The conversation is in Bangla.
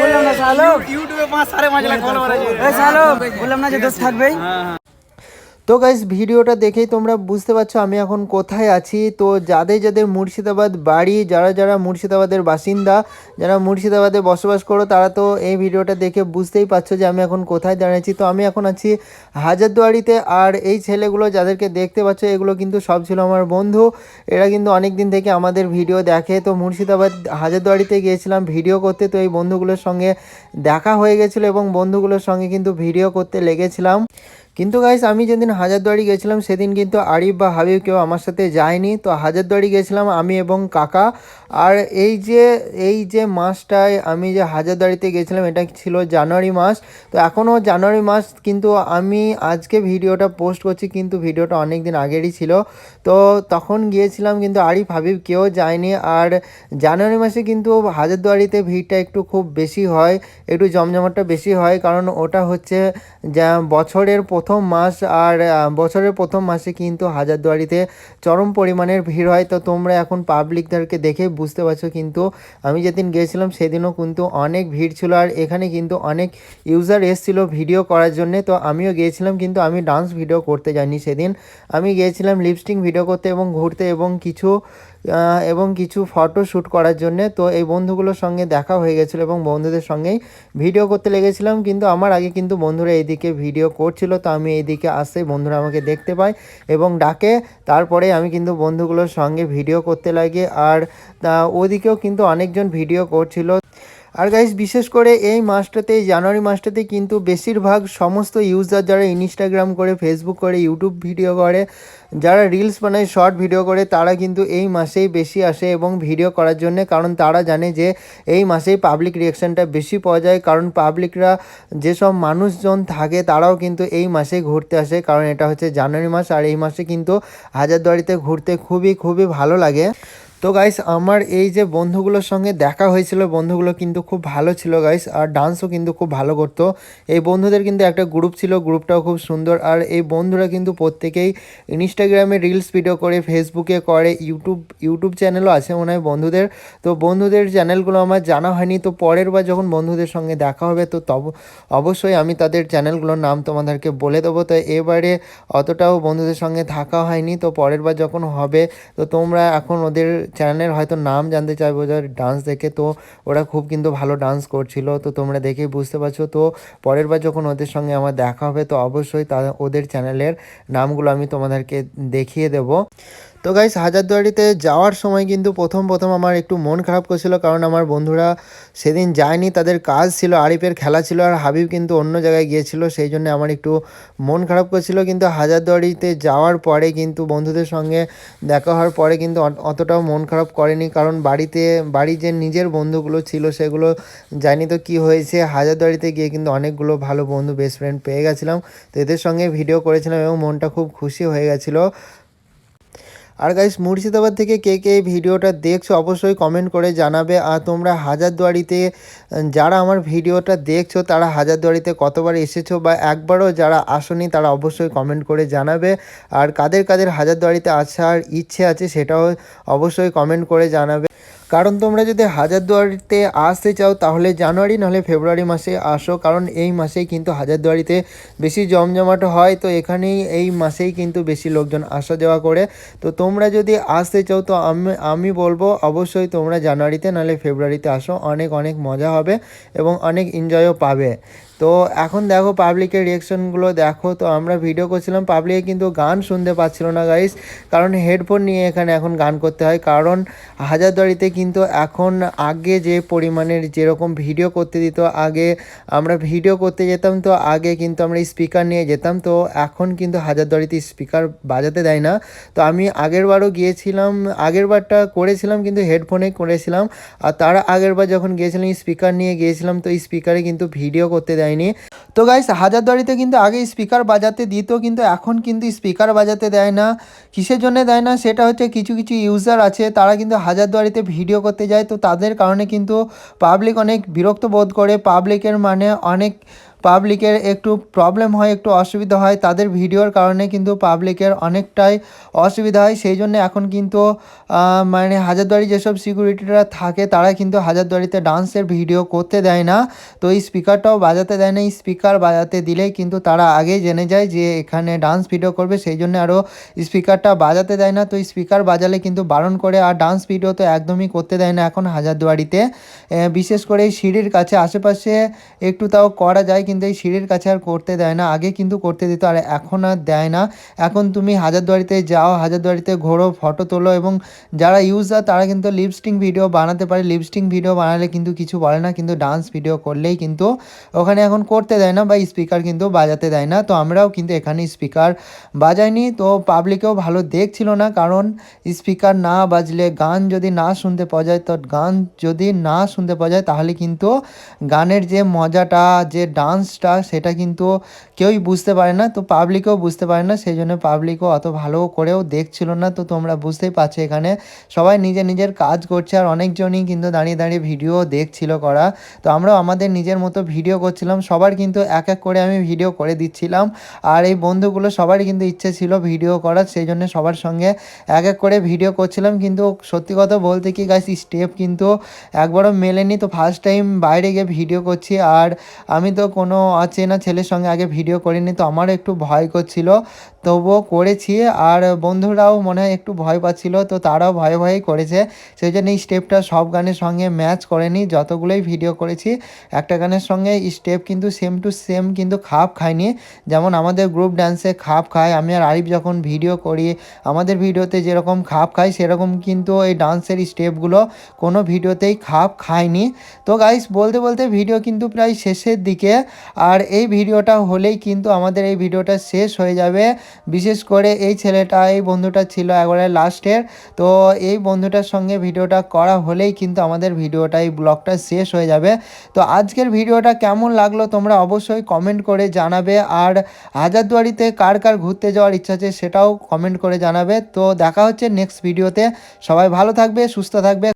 বললাম না ইউটিউবে পাঁচ সাড়ে পাঁচ লাখ ফলোয়ার আছে। এই সালো বললাম না যে দোষ থাকবেই। তো গাইস ভিডিওটা দেখেই তোমরা বুঝতে পারছ আমি এখন কোথায় আছি। তো যাদের যাদের মুর্শিদাবাদ বাড়ি, যারা যারা মুর্শিদাবাদের বাসিন্দা, যারা মুর্শিদাবাদে বসবাস করো, তারা তো এই ভিডিওটা দেখে বুঝতেই পারছ যে আমি এখন কোথায় দাঁড়িয়েছি। তো আমি এখন আছি হাজারদুয়ারিতে আর এই ছেলেগুলো যাদেরকে দেখতে পাচ্ছ, এগুলো কিন্তু সব ছিল আমার বন্ধু। এরা কিন্তু অনেক দিন থেকে আমাদের ভিডিও দেখে। তো মুর্শিদাবাদ হাজারদুয়ারিতে গিয়েছিলাম ভিডিও করতে। তো এই বন্ধুগুলোর সঙ্গে দেখা হয়ে গেছিল এবং বন্ধুগুলোর সঙ্গে কিন্তু ভিডিও করতে লেগেছিলাম। কিন্তু গাইস আমি যেদিন হাজারদুয়ারি গেছিলাম, সেদিন কিন্তু আরিফ বা হাবিব কেউ আমার সাথে যায়নি। তো হাজারদুয়ারি গেছিলাম আমি এবং কাকা। আর এই যে এই যে মাসটায় আমি যে হাজারদুয়ারিতে গেছিলাম, এটা ছিল জানুয়ারি মাস। তো এখনও জানুয়ারি মাস, কিন্তু আমি আজকে ভিডিওটা পোস্ট করছি, কিন্তু ভিডিওটা অনেক দিন আগেরই ছিল। তো তখন গিয়েছিলাম, কিন্তু আরিফ, হাবিব কেউ যায়নি। আর জানুয়ারি মাসে কিন্তু হাজারদুয়ারিতে ভিড়টা একটু খুব বেশি হয়, একটু জমজমাটটা বেশি হয়, কারণ ওটা হচ্ছে যা বছরের মাস আর বছরের প্রথম মাসে কিন্তু হাজারদুয়ারিতে চরম পরিমাণের ভিড় হয়। তো তোমরা এখন পাবলিকদেরকে দেখে বুঝতে পারছ কিন্তু, আমি যেদিন গিয়েছিলাম সেদিনও কিন্তু অনেক ভিড় ছিল আর এখানে কিন্তু অনেক ইউজার এসেছিল ভিডিও করার জন্যে। তো আমিও গিয়েছিলাম কিন্তু আমি ডান্স ভিডিও করতে যাইনি সেদিন। আমি গিয়েছিলাম লিপস্টিং ভিডিও করতে এবং ঘুরতে এবং কিছু এবং কিছু ফটো শ্যুট করার জন্য। তো এই বন্ধুগুলোর সঙ্গে দেখা হয়ে গেছিল এবং বন্ধুদের সঙ্গেই ভিডিও করতে লেগেছিলাম। কিন্তু আমার আগে কিন্তু বন্ধুরা এইদিকে ভিডিও করছিল, তো আমি এইদিকে আসতে বন্ধুরা আমাকে দেখতে পায় এবং ডাকে। তারপরে আমি কিন্তু বন্ধুগুলোর সঙ্গে ভিডিও করতে লাগে। আর ওদিকেও কিন্তু অনেকজন ভিডিও করছিল। আর গাইস বিশেষ করে এই মাসটাতে জানুয়ারি মাসটাতে কিন্তু বেশিরভাগ সমস্ত ইউজার যারা ইনস্টাগ্রাম করে ফেসবুক করে ইউটিউব ভিডিও করে, যারা রিলস বানায় শর্ট ভিডিও করে, তারা কিন্তু এই মাসেই বেশি আসে এবং ভিডিও করার জন্য, কারণ তারা জানে যে এই মাসেই পাবলিক রিয়াকশানটা বেশি পাওয়া যায়। কারণ পাবলিকরা যেসব মানুষজন থাকে, তারাও কিন্তু এই মাসে ঘুরতে আসে। কারণ এটা হচ্ছে জানুয়ারি মাস, আর এই মাসে কিন্তু হাজারদুয়ারিতে ঘুরতে খুবই খুবই ভালো লাগে। তো গাইস আমার এই যে বন্ধুগুলোর সঙ্গে দেখা হয়েছিল, বন্ধুগুলো কিন্তু খুব ভালো ছিল গাইস আর ডান্সও কিন্তু খুব ভালো করতো। এই বন্ধুদের কিন্তু একটা গ্রুপ ছিল গ্রুপটাও খুব সুন্দর, আর এই বন্ধুরা কিন্তু প্রত্যেকেই ইনস্টাগ্রামে রিলস ভিডিও করে ফেসবুকে করে ইউটিউব ইউটিউব চ্যানেলও আছে মনে হয় বন্ধুদের। তো বন্ধুদের চ্যানেলগুলো আমার জানা হয়নি, তো পরের বার যখন বন্ধুদের সঙ্গে দেখা হবে, তো তব, অবশ্যই আমি তাদের চ্যানেলগুলোর নাম তোমাদেরকে বলে দেবো। তো এবারে অতটাও বন্ধুদের সঙ্গে থাকা হয়নি, তো পরের বার যখন হবে, তো তোমরা এখন ওদের চ্যানেলের হয়তো নাম জানতে চাইব, যার ডান্স দেখে তো ওরা খুব কিন্তু ভালো ডান্স করছিল। তো তোমরা দেখেই বুঝতে পারছ। তো পরের বার যখন ওদের সঙ্গে আমার দেখা হবে, তো অবশ্যই তা ওদের চ্যানেলের নামগুলো আমি তোমাদেরকে দেখিয়ে দেবো। তো গাইস হাজারদুয়ারিতে যাওয়ার সময় কিন্তু প্রথম প্রথম আমার একটু মন খারাপ করছিল কারণ আমার বন্ধুরা সেদিন যায়নি, তাদের কাজ ছিল, আরিফের খেলা ছিল আর হাবিব কিন্তু অন্য জায়গায় গিয়েছিল, সেই জন্য আমার একটু মন খারাপ করছিল। কিন্তু হাজারদুয়ারিতে যাওয়ার পরে কিন্তু বন্ধুদের সঙ্গে দেখা হওয়ার পরে কিন্তু অতটাও মন খারাপ করেনি কারণ বাড়িতে, বাড়ি যে নিজের বন্ধুগুলো ছিল সেগুলো জানি তো কি হয়েছে। হাজারদুয়ারিতে গিয়ে কিন্তু অনেকগুলো ভালো বন্ধু বেস্ট ফ্রেন্ড পেয়ে গেছিলাম। তো এদের সঙ্গে ভিডিও করেছিলাম এবং মনটা খুব খুশি হয়ে গেছিল। আর গাইস মুর্শিদাবাদ থেকে কে কে এই ভিডিওটা দেখছ অবশ্যই কমেন্ট করে জানাবে। আর তোমরা হাজারদুয়ারিতে, যারা আমার ভিডিওটা দেখছ, তারা হাজারদুয়ারিতে কতবার এসেছ বা একবারও যারা আসনি, তারা অবশ্যই কমেন্ট করে জানাবে। আর কাদের কাদের হাজারদুয়ারিতে আসার ইচ্ছে আছে, সেটাও অবশ্যই কমেন্ট করে জানাবে। কারণ তোমরা যদি হাজারদুয়ারিতে আসতে চাও, তাহলে জানুয়ারি, নাহলে ফেব্রুয়ারি মাসে আসো। কারণ এই মাসেই কিন্তু হাজারদুয়ারিতে বেশি জমজমাট হয়। তো এখানেই এই মাসেই কিন্তু বেশি লোকজন আসা যাওয়া করে। তো তোমরা যদি আসতে চাও, তো আমি আমি বলব অবশ্যই তোমরা জানুয়ারিতে, নাহলে ফেব্রুয়ারিতে আসো। অনেক অনেক মজা হবে এবং অনেক এনজয়ও পাবে। তো এখন দেখো পাবলিকের রিয়াকশনগুলো দেখো। তো আমরা ভিডিও করছিলাম, পাবলিকে কিন্তু গান শুনতে পাচ্ছিল না গাইস কারণ হেডফোন নিয়ে এখানে এখন গান করতে হয়। কারণ হাজারদুয়ারিতে কিন্তু এখন আগে যে পরিমাণের যেরকম ভিডিও করতে দিত, আগে আমরা ভিডিও করতে যেতাম, তো আগে কিন্তু আমরা স্পিকার নিয়ে যেতাম। তো এখন কিন্তু হাজারদুয়ারিতে স্পিকার বাজাতে দেয় না। তো আমি আগের বারও গিয়েছিলাম, আগের বারটা করেছিলাম, কিন্তু হেডফোনে করেছিলাম। আর তার আগের বার যখন গিয়েছিলাম স্পিকার নিয়ে গিয়েছিলাম, তো স্পিকারে কিন্তু ভিডিও করতে দেয়নি। তো গাইস হাজারদুয়ারিতে কিন্তু আগে স্পিকার বাজাতে দিত কিন্তু এখন কিন্তু স্পিকার বাজাতে দেয় না। কিসের জন্য দেয় না? সেটা হচ্ছে কিছু কিছু ইউজার আছে, তারা কিন্তু হাজারদুয়ারিতে ভিডিও করতে যায়। তো তাদের কারণে কিন্তু পাবলিক অনেক বিরক্ত বোধ করে। পাবলিকের মানে অনেক পাবলিকের একটু প্রবলেম হয়, একটু অসুবিধা হয়, তাদের ভিডিওর কারণে কিন্তু পাবলিকের অনেকটাই অসুবিধা হয়। সেই জন্য এখন কিন্তু মানে হাজারদুয়ারি যেসব সিকিউরিটিরা থাকে, তারা কিন্তু হাজারদুয়ারিতে ডান্সের ভিডিও করতে দেয় না। তো এই স্পিকারটাও বাজাতে দেয় না। এই স্পিকার বাজাতে দিলেই কিন্তু তারা আগেই জেনে যায় যে এখানে ডান্স ভিডিও করবে। সেই জন্য আরও স্পিকারটা বাজাতে দেয় না। তো স্পিকার বাজালে কিন্তু বারণ করে আর ডান্স ভিডিও তো একদমই করতে দেয় না এখন হাজারদুয়ারিতে। বিশেষ করে সিঁড়ির কাছে, আশেপাশে একটু তাও করা যায়। কিন্তু এই সিঁড়ির কাছে আর করতে দেয় না, আগে কিন্তু করতে দিত আর এখন আর দেয় না। এখন তুমি হাজারদুয়ারিতে যাও, হাজারদুয়ারিতে ঘোরো ফটো তোলো এবং যারা ইউজার তারা কিন্তু লিপস্টিং ভিডিও বানাতে পারে। লিপস্টিং ভিডিও বানালে কিন্তু কিছু বলে না, কিন্তু ডান্স ভিডিও করলেই কিন্তু ওখানে এখন করতে দেয় না বা স্পিকার কিন্তু বাজাতে দেয় না। তো আমরাও কিন্তু এখানে স্পিকার বাজাইনি, তো পাবলিকেও ভালো দেখছিল না কারণ স্পিকার না বাজলে গান যদি না শুনতে পাওয়া যায়, তো গান যদি না শুনতে পাওয়া যায় তাহলে কিন্তু গানের যে মজাটা, যে ডান্সটা সেটা কিন্তু কেউই বুঝতে পারে না, তো পাবলিকও বুঝতে পারে না সেই জন্য পাবলিকও অত ভালো করেও দেখছিল না, তো তোমরা বুঝতেই পারছ এখানে। সবাই নিজের নিজের কাজ করছে আর অনেকজনই কিন্তু দাঁড়িয়ে দাঁড়িয়ে ভিডিও দেখছিল করা। তো আমরাও আমাদের নিজের মতো ভিডিও করছিলাম, সবার কিন্তু এক এক করে আমি ভিডিও করে দিচ্ছিলাম। আর এই বন্ধুগুলো সবারই কিন্তু ইচ্ছে ছিল ভিডিও করার সেই জন্য সবার সঙ্গে এক এক করে ভিডিও করছিলাম। কিন্তু সত্যি কথা বলতে কি গাছ স্টেপ কিন্তু একবারও মেলেনি, তো ফার্স্ট টাইম বাইরে গিয়ে ভিডিও করছি। আর আমি তো কোনো অচেনা ছেলের সঙ্গে, আগে ভিডিও করিনি, তো আমারও একটু ভয় করছিল। তবুও করেছি, আর বন্ধুরাও মনে হয় একটু ভয় পাচ্ছিল, তো তারাও ভয়ে ভয়েই করেছে। সেই জন্য এই স্টেপটা সব গানের সঙ্গে ম্যাচ করেনি, যতগুলোই ভিডিও করেছি, একটা গানের সঙ্গে স্টেপ কিন্তু সেম টু সেম কিন্তু খাপ খায়নি যেমন আমাদের গ্রুপ ডান্সে খাপ খায়, আমি আর আরিফ যখন ভিডিও করি, আমাদের ভিডিওতে যেরকম খাপ খায়, সেরকম কিন্তু এই ডান্সের স্টেপগুলো কোনো ভিডিওতেই খাপ খায়নি। তো গাইস বলতে বলতে ভিডিও কিন্তু প্রায় শেষের দিকে আর এই ভিডিওটা হলেই কিন্তু আমাদের এই ভিডিওটা শেষ হয়ে যাবে। বিশেষ করে এই ছেলেটা, এই বন্ধুটা ছিল একবারে লাস্টের। তো এই বন্ধুটার সঙ্গে ভিডিওটা করা হলেই কিন্তু আমাদের ভিডিওটা, এই ব্লগটা শেষ হয়ে যাবে। তো আজকের ভিডিওটা কেমন লাগল তোমরা অবশ্যই কমেন্ট করে জানাবে। আর হাজারদুয়ারিতে কার কার ঘুরতে যাওয়ার ইচ্ছা আছে সেটাও কমেন্ট করে জানাবে। তো দেখা হচ্ছে নেক্সট ভিডিওতে। সবাই ভালো থাকবে, সুস্থ থাকবে।